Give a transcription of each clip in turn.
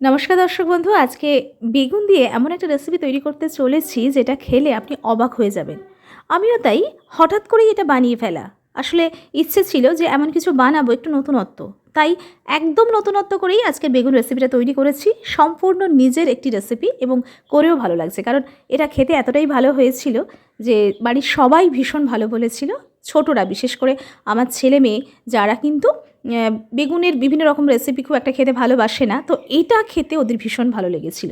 নমস্কার দর্শক বন্ধু, আজকে বেগুন দিয়ে এমন একটা রেসিপি তৈরি করতে চলেছি যেটা খেলে আপনি অবাক হয়ে যাবেন। আমিও তাই, হঠাৎ করেই এটা বানিয়ে ফেলা। আসলে ইচ্ছে ছিল যে এমন কিছু বানাবো একটু নতুনত্ব। তাই একদম নতুনত্ব করেই আজকে বেগুন রেসিপিটা তৈরি করেছি। সম্পূর্ণ নিজের একটি রেসিপি এবং করেও ভালো লাগছে। কারণ এটা খেতে এতটাই ভালো হয়েছিল যে বাড়ির সবাই ভীষণ ভালো বলেছিল। ছোটরা, বিশেষ করে আমার ছেলে মেয়ে, যারা কিন্তু বেগুনের বিভিন্ন রকম রেসিপি খুব একটা খেতে ভালোবাসে না, তো এটা খেতে ওদের ভীষণ ভালো লেগেছিল।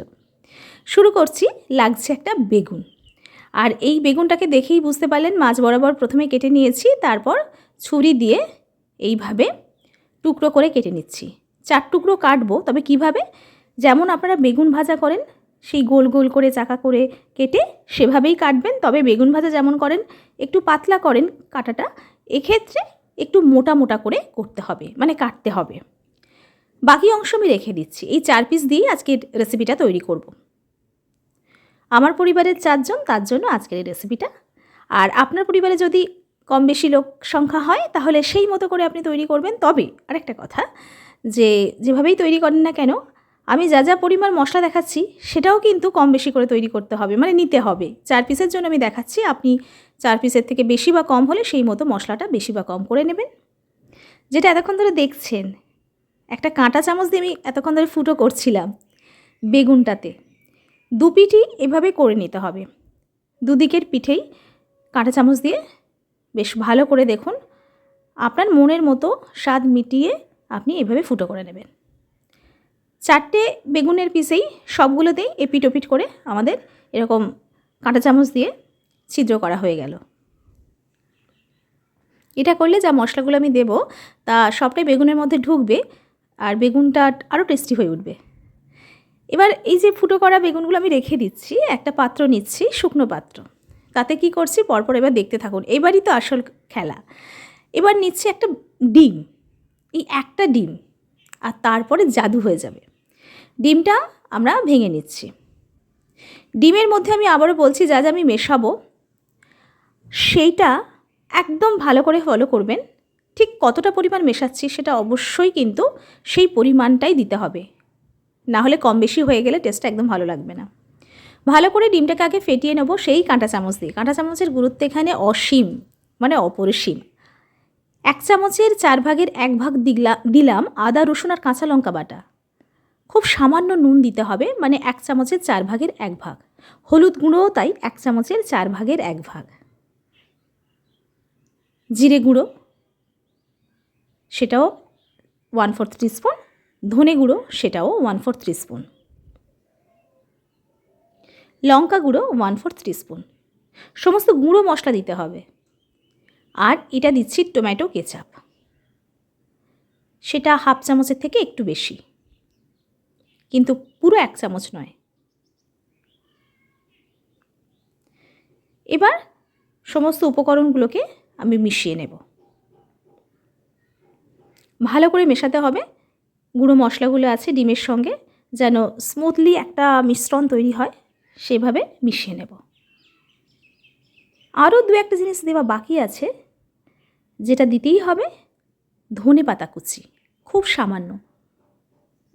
শুরু করছি, লাগছে একটা বেগুন। আর এই বেগুনটাকে দেখেই বুঝতে পারলেন, মাছ বরাবর প্রথমে কেটে নিয়েছি, তারপর ছুরি দিয়ে এইভাবে টুকরো করে কেটে নিচ্ছি। চার টুকরো কাটবো, তবে কীভাবে? যেমন আপনারা বেগুন ভাজা করেন সেই গোল গোল করে চাকা করে কেটে সেভাবেই কাটবেন। তবে বেগুন ভাজা যেমন করেন, একটু পাতলা করেন কাটাটা, এক্ষেত্রে একটু মোটা মোটা করে করতে হবে মানে কাটতে হবে। বাকি অংশ আমি রেখে দিচ্ছি। এই চার পিস দিয়েই আজকের রেসিপিটা তৈরি করব। আমার পরিবারের চারজন, তার জন্য আজকের এই রেসিপিটা আর আপনার পরিবারে যদি কম বেশি লোক সংখ্যা হয়, তাহলে সেই মতো করে আপনি তৈরি করবেন। তবে আরেকটা কথা, যে যেভাবেই তৈরি করেন না কেন আমি যা যা পরিমাণ মশলা দেখাচ্ছি, সেটাও কিন্তু কম বেশি করে তৈরি করতে হবে মানে নিতে হবে। চার পিসের জন্য আমি দেখাচ্ছি, আপনি চার পিসের থেকে বেশি বা কম হলে সেই মতো মশলাটা বেশি বা কম করে নেবেন। যেটা এতক্ষণ ধরে দেখছেন, একটা কাঁটা চামচ দিয়ে আমি এতক্ষণ ধরে ফুটো করছিলাম বেগুনটাতে। দু পিঠি এভাবে করে নিতে হবে। দুদিকের পিঠেই কাঁটা চামচ দিয়ে বেশ ভালো করে দেখুন, আপনার মনের মতো স্বাদ মিটিয়ে আপনি এভাবে ফুটো করে নেবেন। চারটে বেগুনের পিসেই সবগুলোতেই এপিট ওপিট করে আমাদের এরকম কাঁটা চামচ দিয়ে ছিদ্র করা হয়ে গেল। এটা করলে যা মশলাগুলো আমি দেব, তা সবটাই বেগুনের মধ্যে ঢুকবে আর বেগুনটা আরও টেস্টি হয়ে উঠবে। এবার এই যে ফুটো করা বেগুনগুলো আমি রেখে দিচ্ছি, একটা পাত্র নিচ্ছি, শুকনো পাত্র। তাতে কি করছি? পরপর এবার দেখতে থাকুন। এবারই তো আসল খেলা। এবার নিচ্ছি একটা ডিম। এই একটা ডিম। আর তারপরে জাদু হয়ে যাবে। ডিমটা আমরা ভেঙে নিচ্ছি। ডিমের মধ্যে আমি আবারও বলছি, যা যা আমি মেশাবো, সেইটা একদম ভালো করে ফলো করবেন। ঠিক কতটা পরিমাণ মেশাচ্ছি সেটা অবশ্যই কিন্তু সেই পরিমাণটাই দিতে হবে। না হলে কম বেশি হয়ে গেলে টেস্টটা একদম ভালো লাগবে না। ভালো করে ডিমটাকে আগে ফেটিয়ে নেব সেই কাঁটা চামচ দিয়ে। কাঁটা চামচের গুরুত্ব এখানে অসীম মানে অপরিসীম। এক চামচের চার ভাগের এক ভাগ দিলা দিলাম আদা, রসুন আর কাঁচা লঙ্কা বাটা। সামান্য নুন দিতে হবে মানে এক চামচের চার ভাগের এক ভাগ। হলুদ গুঁড়োও তাই এক চামচের চার ভাগের এক ভাগ। জিরে গুঁড়ো, সেটাও ওয়ান ফোর্থ টিস্পুন ধনে গুঁড়ো, সেটাও ওয়ান ফোর্থ টিস্পুন লঙ্কা গুঁড়ো ওয়ান ফোর্থ টিস্পুন সমস্ত গুঁড়ো মশলা দিতে হবে। আর এটা দিচ্ছি টমেটো কেচাপ সেটা হাফ চামচের থেকে একটু বেশি। কিন্তু পুরো এক চামচ নয়। এবার সমস্ত উপকরণগুলোকে আমি মিশিয়ে নেব। ভালো করে মেশাতে হবে। গুঁড়ো মশলাগুলো আছে ডিমের সঙ্গে, যেন স্মুথলি একটা মিশ্রণ তৈরি হয়, সেভাবে মিশিয়ে নেব। আরও দু একটা জিনিস দেওয়া বাকি আছে, যেটা দিতেই হবে ধনে পাতা কুচি, খুব সামান্য।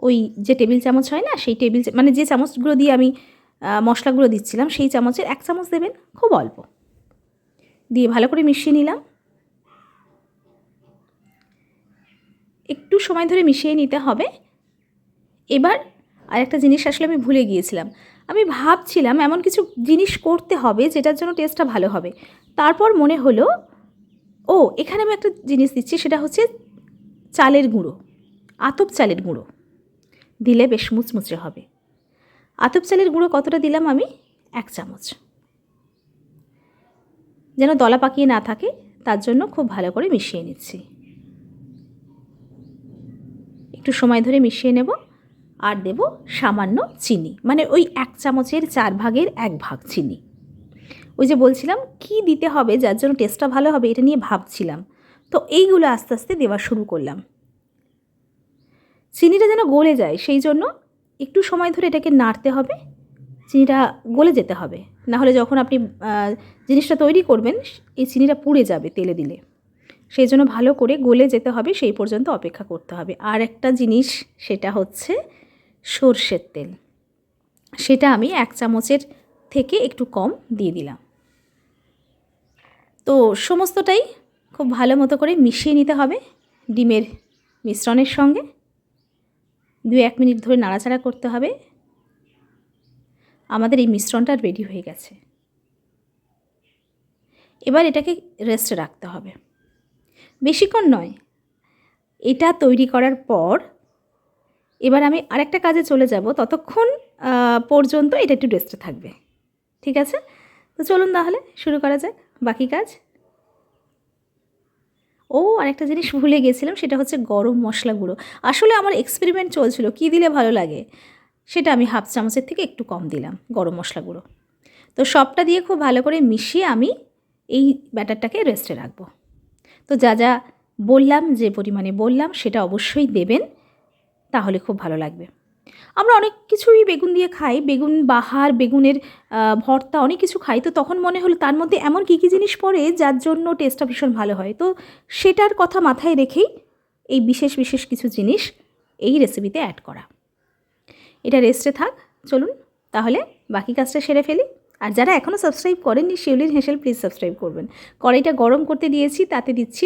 ওই যে টেবিল চামচ হয় না, সেই টেবিল মানে যে চামচগুলো দিয়ে আমি মশলাগুলো দিচ্ছিলাম, সেই চামচের এক চামচ দেবেন খুব অল্প। দিয়ে ভালো করে মিশিয়ে নিলাম। একটু সময় ধরে মিশিয়ে নিতে হবে। এবার আর একটা জিনিস আসলে আমি ভুলে গিয়েছিলাম। আমি ভাবছিলাম এমন কিছু জিনিস করতে হবে যেটার জন্য টেস্টটা ভালো হবে। তারপর মনে হলো, ও, এখানে আমি একটা জিনিস দিচ্ছি, সেটা হচ্ছে চালের গুঁড়ো, আতপ চালের গুঁড়ো। দিলে বেশ মুচমুচে হবে। আতপ চালের গুঁড়ো কতটা দিলাম আমি? এক চামচ। যেন দলা পাকিয়ে না থাকে, তার জন্য খুব ভালো করে মিশিয়ে নিচ্ছি। একটু সময় ধরে মিশিয়ে নেব, আর দেব সামান্য চিনি মানে ওই এক চামচের চার ভাগের এক ভাগ চিনি। ওই যে বলছিলাম, কি দিতে হবে, যার জন্য টেস্টটা ভালো হবে, এটা নিয়ে ভাবছিলাম। তো এইগুলো আস্তে আস্তে দেওয়া শুরু করলাম। চিনিটা যেন গলে যায়, সেই জন্য একটু সময় ধরে এটাকে নাড়তে হবে। চিনিটা গলে যেতে হবে। না হলে যখন আপনি জিনিসটা তৈরি করবেন, এই চিনিটা পুড়ে যাবে তেলে দিলে। সেই জন্য ভালো করে গলে যেতে হবে, সেই পর্যন্ত অপেক্ষা করতে হবে। আর একটা জিনিস, সেটা হচ্ছে সর্ষের তেল। সেটা আমি এক চামচের থেকে একটু কম দিয়ে দিলাম। তো সমস্তটাই খুব ভালো মতো করে মিশিয়ে নিতে হবে ডিমের মিশ্রণের সঙ্গে। দু এক মিনিট ধরে নাড়াচাড়া করতে হবে। আমাদের এই মিশ্রণটা রেডি হয়ে গেছে। এবার এটাকে রেস্টে রাখতে হবে। বেশিক্ষণ নয়, এটা তৈরি করার পর এবার আমি আরেকটা কাজে চলে যাব। ততক্ষণ পর্যন্ত এটা একটু রেস্টে থাকবে। ঠিক আছে? তো চলুন তাহলে, শুরু করা যাক। বাকি কাজ ও, আরেকটা জিনিস ভুলে গেছিলাম, সেটা হচ্ছে গরম মশলা গুঁড়ো। আসলে আমার এক্সপেরিমেন্ট চলছিল, কী দিলে ভালো লাগে? সেটা আমি হাফ চামচের থেকে একটু কম দিলাম, গরম মশলা গুঁড়ো। তো সবটা দিয়ে খুব ভালো করে মিশিয়ে আমি এই ব্যাটারটাকে রেস্টে রাখব। তো যা যা বললাম, যে পরিমাণে বললাম, সেটা অবশ্যই দেবেন, তাহলে খুব ভালো লাগবে। আমরা অনেক কিছুই বেগুন দিয়ে খাই, বেগুন বাহার, বেগুনের ভর্তা অনেক কিছু খাই। তো তখন মনে হলো তার মধ্যে এমন কী কী জিনিস পড়ে যার জন্য টেস্টটা ভীষণ ভালো হয়। তো সেটার কথা মাথায় রেখেই এই বিশেষ বিশেষ কিছু জিনিস এই রেসিপিতে অ্যাড করা। এটা রেস্টে থাক, চলুন তাহলে বাকি কাজটা সেরে ফেলি। আর যারা এখনও সাবস্ক্রাইব করেননি, শিউলির হেসেল প্লিজ সাবস্ক্রাইব করবেন। কড়াইটা গরম করতে দিয়েছি, তাতে দিচ্ছি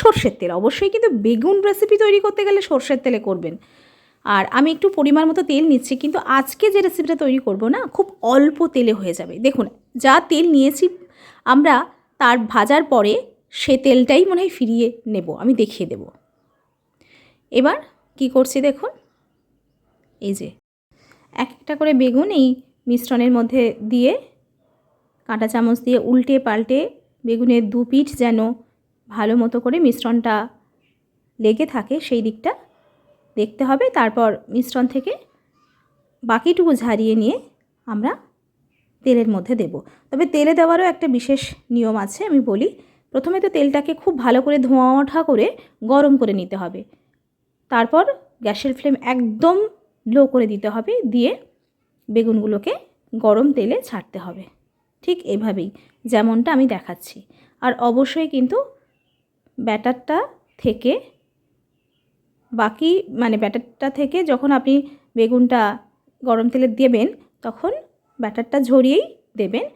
সর্ষের তেল। অবশ্যই কিন্তু বেগুন রেসিপি তৈরি করতে গেলে সর্ষের তেলে করবেন। আর আমি একটু পরিমাণ মতো তেল নিচ্ছি, কিন্তু আজকে যে রেসিপিটা তৈরি করব না, খুব অল্প তেলে হয়ে যাবে। দেখুন, যা তেল নিয়েছি আমরা, তার ভাজার পরে সে তেলটাই মনে হয় ফিরিয়ে নেব, আমি দেখিয়ে দেব। এবার কি করছি দেখুন, এই যে, এক একটা করে বেগুন এই মিশ্রণের মধ্যে দিয়ে, কাঁটা চামচ দিয়ে উল্টে পাল্টে বেগুনের দু পিঠ যেন ভালো মতো করে মিশ্রণটা লেগে থাকে, সেই দিকটা দেখতে হবে। তারপর মিশ্রণ থেকে বাকিটুকু ঝারিয়ে নিয়ে আমরা তেলের মধ্যে দেব। তবে তেলে দেওয়ারও একটা বিশেষ নিয়ম আছে, আমি বলি। প্রথমে তো তেলটাকে খুব ভালো করে ধোঁয়া ওঠা করে গরম করে নিতে হবে। তারপর গ্যাসের ফ্লেম একদম লো করে দিতে হবে, দিয়ে বেগুনগুলোকে গরম তেলে ছাড়তে হবে। ঠিক এভাবেই, যেমনটা আমি দেখাচ্ছি। আর অবশ্যই কিন্তু ব্যাটারটা থেকে বাকি মানে ব্যাটারটা থেকে যখন আপনি বেগুনটা গরম তেলে দেবেন, তখন ব্যাটারটা ঝরিয়েই দেবেন।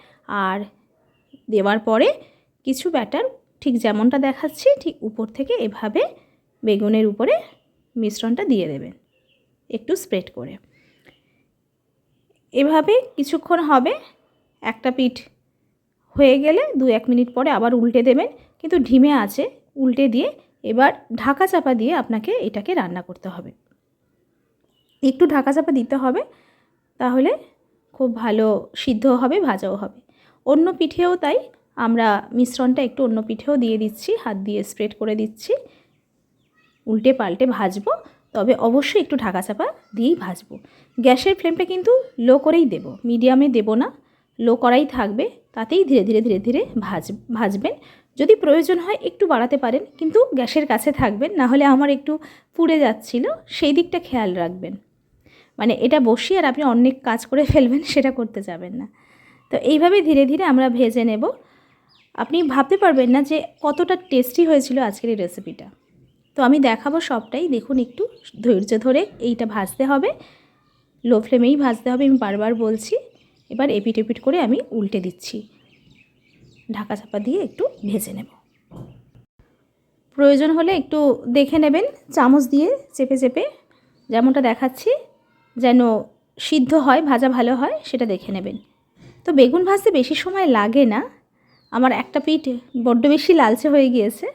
আর দেওয়ার পরে কিছু ব্যাটার ঠিক যেমনটা দেখাচ্ছি, ঠিক উপর থেকে এভাবে বেগুনের উপরে মিশ্রণটা দিয়ে দেবেন একটু স্প্রেড করে। এভাবে কিছুক্ষণ হবে, একটা পিঠ হয়ে গেলে দু এক মিনিট পরে আবার উল্টে দেবেন। কিন্তু ঢিমে আছে, উল্টে দিয়ে এবার ঢাকা চাপা দিয়ে আপনাকে এটাকে রান্না করতে হবে। একটু ঢাকা চাপা দিতে হবে, তাহলে খুব ভালো সিদ্ধ হবে, ভাজাও হবে। অন্য পিঠেও তাই, আমরা মিশ্রণটা একটু অন্য পিঠেও দিয়ে দিচ্ছি, হাত দিয়ে স্প্রেড করে দিচ্ছি। উল্টে পাল্টে ভাজবো, তবে অবশ্যই একটু ঢাকা চাপা দিয়েই ভাজবো। গ্যাসের ফ্লেমটা কিন্তু লো করেই দেব, মিডিয়ামে দেব না, লো করাই থাকবে, তাতেই ধীরে ধীরে ধীরে ধীরে ভাজ, ভাজবেন। যদি প্রয়োজন হয় একটু বাড়াতে পারেন, কিন্তু গ্যাসের কাছে থাকবেন, না হলে আমার একটু পুড়ে যাচ্ছিল, সেই দিকটা খেয়াল রাখবেন। মানে এটা বসিয়ে আর আপনি অনেক কাজ করে ফেলবেন, সেটা করতে যাবেন না। তো এইভাবে ধীরে ধীরে আমরা ভেজে নেব। আপনি ভাবতে পারবেন না যে কতটা টেস্টি হয়েছিল আজকের এই রেসিপিটা। তো আমি দেখাবো সবটাই, দেখুন একটু, ধৈর্য ধরে এইটা ভাজতে হবে। লো ফ্লেমেই ভাজতে হবে, আমি বারবার বলছি। এবার এপিট এপিট করে আমি উল্টে দিচ্ছি। ঢাকা চাপা দিয়ে একটু ভেজে নেব। প্রয়োজন হলে একটু দেখে নেবেন, চামচ দিয়ে চেপে চেপে। যেমনটা দেখাচ্ছি, যেন সিদ্ধ হয়, ভাজা ভালো হয়, সেটা দেখে নেবেন। তো বেগুন ভাজতে বেশি সময় লাগে না। আমার একটা পিঠ বড্ড বেশি লালচে হয়ে গিয়েছে।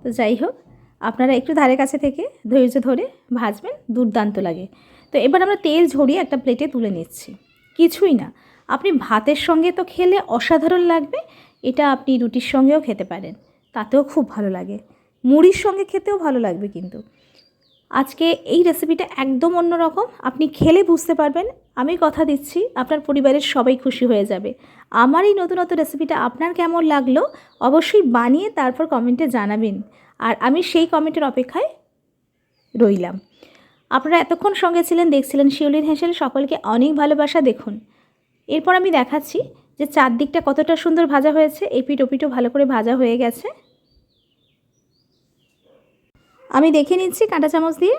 তো যাই হোক, আপনারা একটু ধারে কাছে থেকে ধৈর্য ধরে ভাজবেন, দুর্দান্ত লাগে। তো এবার আমরা তেল ঝরিয়ে একটা প্লেটে তুলে নিচ্ছি। কিছুই না। আপনি ভাতের সঙ্গে তো খেলে অসাধারণ লাগবে এটা আপনি রুটির সঙ্গেও খেতে পারেন। তাতেও খুব ভালো লাগে। মুড়ির সঙ্গে খেতেও ভালো লাগবে কিন্তু। আজকে এই রেসিপিটা একদম অন্যরকম। আপনি খেলে বুঝতে পারবেন। আমি কথা দিচ্ছি, আপনার পরিবারের সবাই খুশি হয়ে যাবে। আমার এই নতুনত্ব রেসিপিটা আপনার কেমন লাগল অবশ্যই বানিয়ে তারপর কমেন্টে জানাবেন। আর আমি সেই কমেন্টের অপেক্ষায় রইলাম। আপনারা এতক্ষণ সঙ্গে ছিলেন, দেখছিলেন শিউলিন হেসেল। সকলকে অনেক ভালোবাসা। দেখুন, এরপর আমি দেখাচ্ছি যে চারদিকটা কতটা সুন্দর ভাজা হয়েছে এপিট ওপিটও ভালো করে ভাজা হয়ে গেছে। আমি দেখে নিচ্ছি কাঁটা চামচ দিয়ে।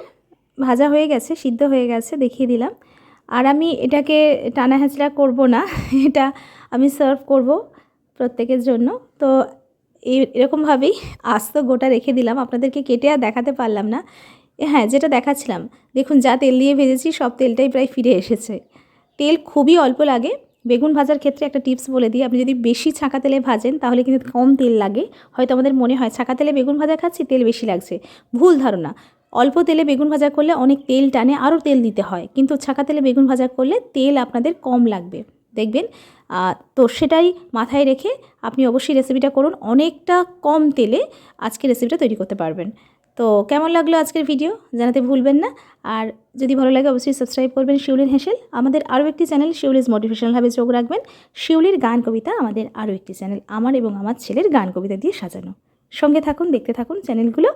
ভাজা হয়ে গেছে, সিদ্ধ হয়ে গেছে, দেখিয়ে দিলাম। আর আমি এটাকে টানা হ্যাঁচড়া করব না, এটা আমি সার্ভ করব প্রত্যেকের জন্য। তো এই এরকমভাবেই আস্ত গোটা রেখে দিলাম। আপনাদেরকে কেটে আর দেখাতে পারলাম না। হ্যাঁ যেটা দেখাচ্ছিলাম। দেখুন, যা তেল দিয়ে ভেজেছি, সব তেলটাই প্রায় ফিরে এসেছে। তেল খুবই অল্প লাগে। বেগুন ভাজার ক্ষেত্রে একটা টিপস বলে দিই, আপনি যদি বেশি ছাঁকা তেলে ভাজেন তাহলে কিন্তু কম তেল লাগে। হয়তো আমাদের মনে হয় ছাঁকা তেলে বেগুন ভাজা খাচ্ছি, তেল বেশি লাগছে। ভুল ধারণা। অল্প তেলে বেগুন ভাজা করলে অনেক তেল টানে, আরও তেল দিতে হয়। কিন্তু ছাঁকা তেলে বেগুন ভাজা করলে তেল আপনাদের কম লাগবে। দেখবেন তো সেটাই মাথায় রেখে আপনি অবশ্যই রেসিপিটা করুন। অনেকটা কম তেলে আজকে রেসিপিটা তৈরি করতে পারবেন। তো কেমন লাগল আজকের ভিডিও জানাতে ভুলবেন না। আর যদি ভালো লাগে, অবশ্যই সাবস্ক্রাইব করবেন শিউলির হেসেল। আমাদের আরও একটি চ্যানেল শিউলিজ মোটিভেশনালভাবে চোখ রাখবেন। শিউলির গান কবিতা আমাদের আরও একটি চ্যানেল আমার এবং আমার ছেলের গান কবিতা দিয়ে সাজানো। সঙ্গে থাকুন, দেখতে থাকুন চ্যানেলগুলো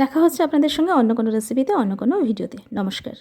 দেখা হচ্ছে আপনাদের সঙ্গে অন্য কোনো রেসিপিতে অন্য কোনো ভিডিওতে নমস্কার।